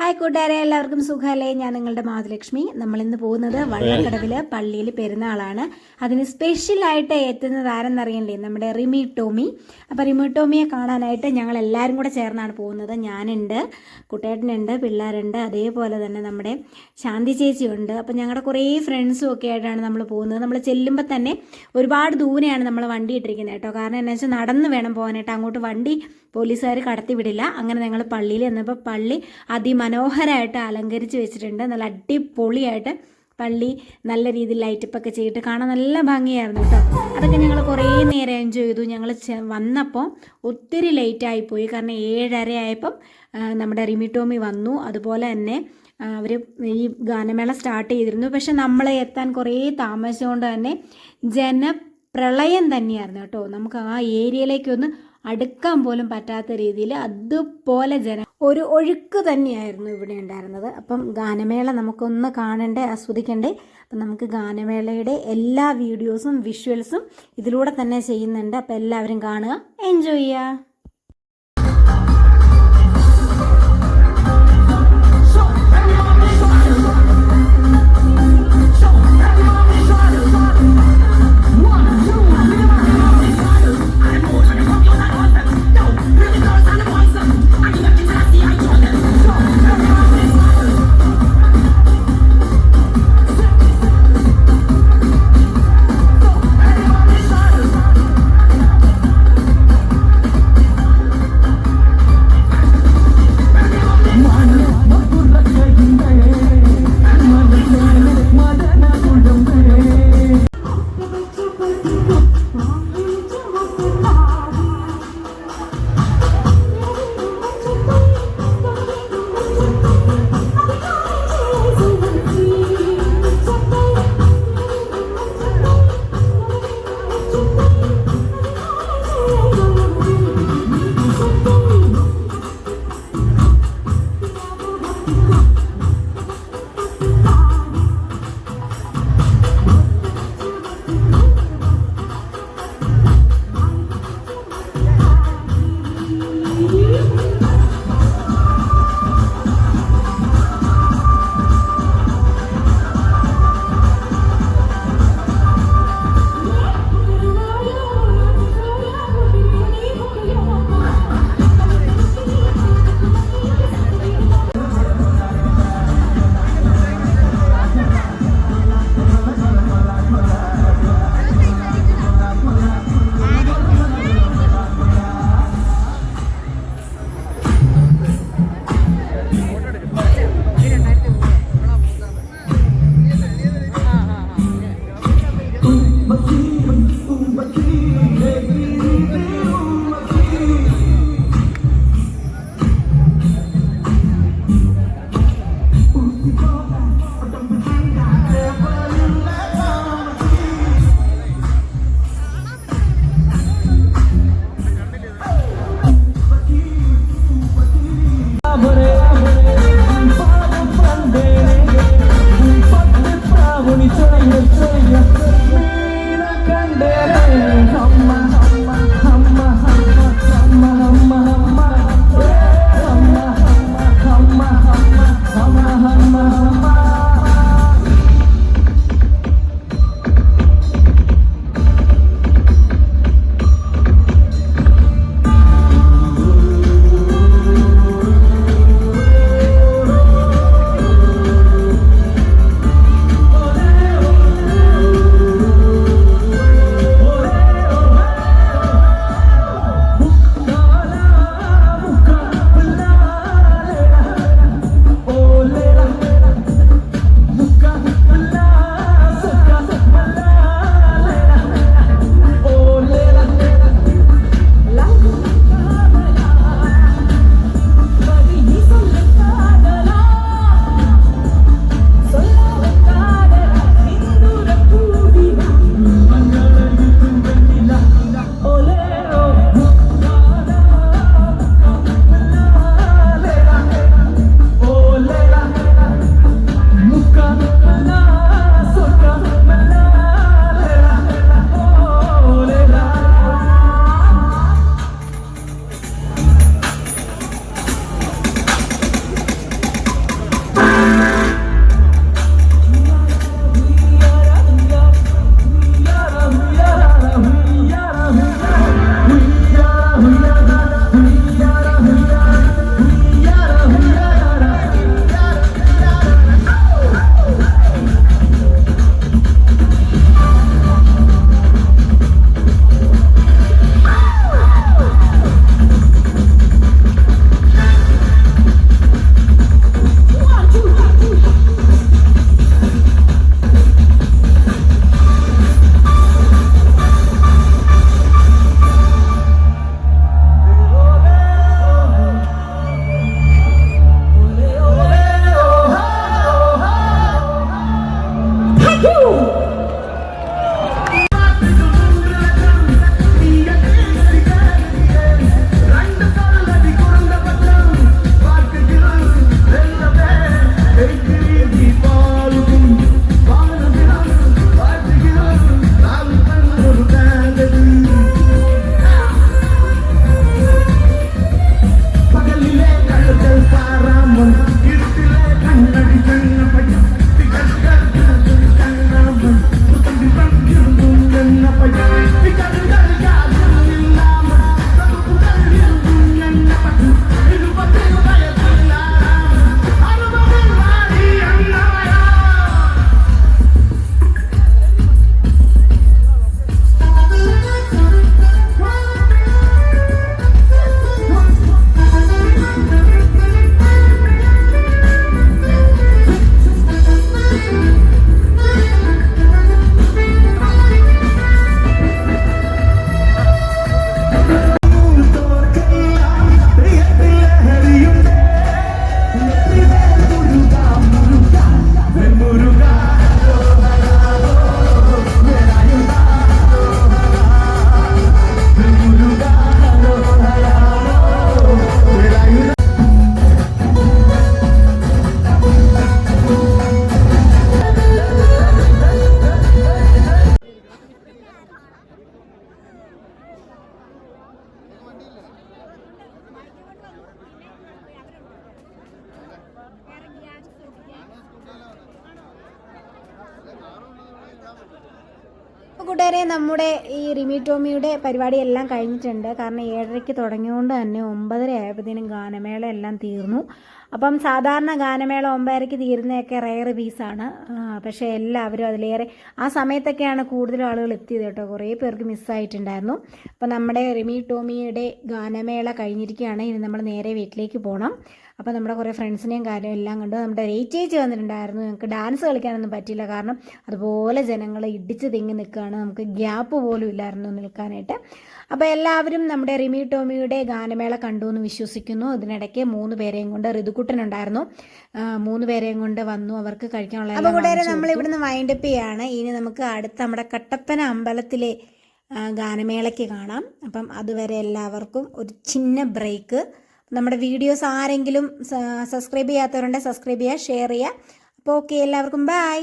Hi കൂട്ടുകാരെ എല്ലാവർക്കും സുഖമല്ലേ? ഞാൻ നിങ്ങളുടെ മാതലക്ഷ്മി നമ്മൾ ഇന്ന് പോകുന്നത് വള്ളക്കടവിൽ പള്ളിയിൽ പെരുന്നാളാണ് അതിന് സ്പെഷ്യലായിട്ട് എത്തുന്നത് ആരെന്നറിയണ്ടേ നമ്മുടെ റിമി ടോമി. അപ്പോൾ റിമി ടോമിയെ കാണാനായിട്ട് ഞങ്ങൾ എല്ലാവരും കൂടെ ചേർന്നാണ് പോകുന്നത്. ഞാനുണ്ട് കുട്ടേട്ടനുണ്ട് പിള്ളേരുണ്ട്. അതേപോലെ തന്നെ നമ്മുടെ ശാന്തി ചേച്ചിയുണ്ട്. അപ്പോൾ ഞങ്ങളുടെ കുറേ ഫ്രണ്ട്സും ഒക്കെ ആയിട്ടാണ് നമ്മൾ പോകുന്നത്. നമ്മൾ ചെല്ലുമ്പോൾ തന്നെ ഒരുപാട് ദൂരെയാണ് നമ്മൾ വണ്ടി ഇട്ടിരിക്കുന്നത് കേട്ടോ. കാരണം എന്താ വെച്ചാൽ നടന്ന് വേണം പോകാനായിട്ട്. അങ്ങോട്ട് വണ്ടി പോലീസുകാർ കടത്തി വിടില്ല. അങ്ങനെ ഞങ്ങൾ പള്ളിയിൽ ചെന്നപ്പോൾ പള്ളി അതിമനോഹരമായിട്ട് അലങ്കരിച്ച് വെച്ചിട്ടുണ്ട്. നല്ല അടിപൊളിയായിട്ട് പള്ളി നല്ല രീതിയിൽ ലൈറ്റപ്പ് ഒക്കെ ചെയ്തിട്ട് കാണാൻ നല്ല ഭംഗിയായിരുന്നു കേട്ടോ അതൊക്കെ ഞങ്ങൾ കുറേ നേരം എൻജോയ് ചെയ്തു. ഞങ്ങൾ വന്നപ്പോൾ ഒത്തിരി ലേറ്റായി പോയി. കാരണം ഏഴര ആയപ്പം നമ്മുടെ റിമി ടോമി വന്നു. അതുപോലെ തന്നെ അവർ ഈ ഗാനമേള സ്റ്റാർട്ട് ചെയ്തിരുന്നു. പക്ഷെ നമ്മൾ എത്താൻ കുറേ താമസിച്ചുകൊണ്ട് തന്നെ ജനപ്രളയം തന്നെയായിരുന്നു കേട്ടോ നമുക്ക് ആ ഏരിയയിലേക്കൊന്ന് അടുക്കാൻ പോലും പറ്റാത്ത രീതിയിൽ അതുപോലെ ജന ഒരു ഒഴുക്ക് തന്നെയായിരുന്നു ഇവിടെ ഉണ്ടായിരുന്നത്. അപ്പം ഗാനമേള നമുക്കൊന്ന് കാണണ്ടേ ആസ്വദിക്കണ്ടേ? അപ്പം നമുക്ക് ഗാനമേളയുടെ എല്ലാ വീഡിയോസും വിഷ്വൽസും ഇതിലൂടെ തന്നെ ചെയ്യുന്നുണ്ട്. അപ്പം എല്ലാവരും കാണുക എൻജോയ് ചെയ്യുക. Oh. കൂട്ടുകാരെ നമ്മുടെ ഈ റിമി ടോമിയുടെ പരിപാടി എല്ലാം കഴിഞ്ഞിട്ടുണ്ട്. കാരണം ഏഴരയ്ക്ക് തുടങ്ങിയതുകൊണ്ട് തന്നെ ഒമ്പതര ആയപ്പോഴത്തേനും ഗാനമേള എല്ലാം തീർന്നു. അപ്പം സാധാരണ ഗാനമേള ഒമ്പതരയ്ക്ക് തീരുന്നതൊക്കെ റയർ പീസാണ് പക്ഷേ എല്ലാവരും അതിലേറെ ആ സമയത്തൊക്കെയാണ് കൂടുതൽ ആളുകൾ എത്തിയത് കേട്ടോ. കുറേ പേർക്ക് മിസ്സായിട്ടുണ്ടായിരുന്നു അപ്പം നമ്മുടെ റിമി ടോമിയുടെ ഗാനമേള കഴിഞ്ഞിരിക്കുകയാണ്. ഇനി നമ്മൾ നേരെ വീട്ടിലേക്ക് പോകണം അപ്പോൾ നമ്മുടെ കുറേ ഫ്രണ്ട്സിനെയും കാര്യം എല്ലാം കണ്ടു. നമ്മുടെ ചേച്ചി വന്നിട്ടുണ്ടായിരുന്നു. ഞങ്ങൾക്ക് ഡാൻസ് കളിക്കാനൊന്നും പറ്റിയില്ല. കാരണം അതുപോലെ ജനങ്ങൾ ഇടിച്ച് തിങ്ങി നിൽക്കുകയാണ് നമുക്ക് ഗ്യാപ്പ് പോലും ഇല്ലായിരുന്നു നിൽക്കാനായിട്ട്. അപ്പോൾ എല്ലാവരും നമ്മുടെ റിമി ടോമിയുടെ ഗാനമേള കണ്ടു എന്ന് വിശ്വസിക്കുന്നു. ഇതിനിടയ്ക്ക് മൂന്ന് പേരെയും കൊണ്ട് ഋതുക്കുട്ടനുണ്ടായിരുന്നു മൂന്ന് പേരെയും കൊണ്ട് വന്നു. അവർക്ക് കഴിക്കാനുള്ള അപ്പോൾ കൂട്ടുകാരെ നമ്മൾ ഇവിടുന്ന് വൈൻഡപ്പ് ചെയ്യാണ്. ഇനി നമുക്ക് അടുത്ത നമ്മുടെ കട്ടപ്പന അമ്പലത്തിലെ ഗാനമേളയ്ക്ക് കാണാം. അപ്പം അതുവരെ എല്ലാവർക്കും ഒരു ചിന്ന ബ്രേക്ക് നമ്മുടെ വീഡിയോസ് ആരെങ്കിലും സബ്സ്ക്രൈബ് ചെയ്യാത്തവരുണ്ടെങ്കിൽ സബ്സ്ക്രൈബ് ചെയ്യുക ഷെയർ ചെയ്യുക. അപ്പോൾ ഓക്കെ എല്ലാവർക്കും ബൈ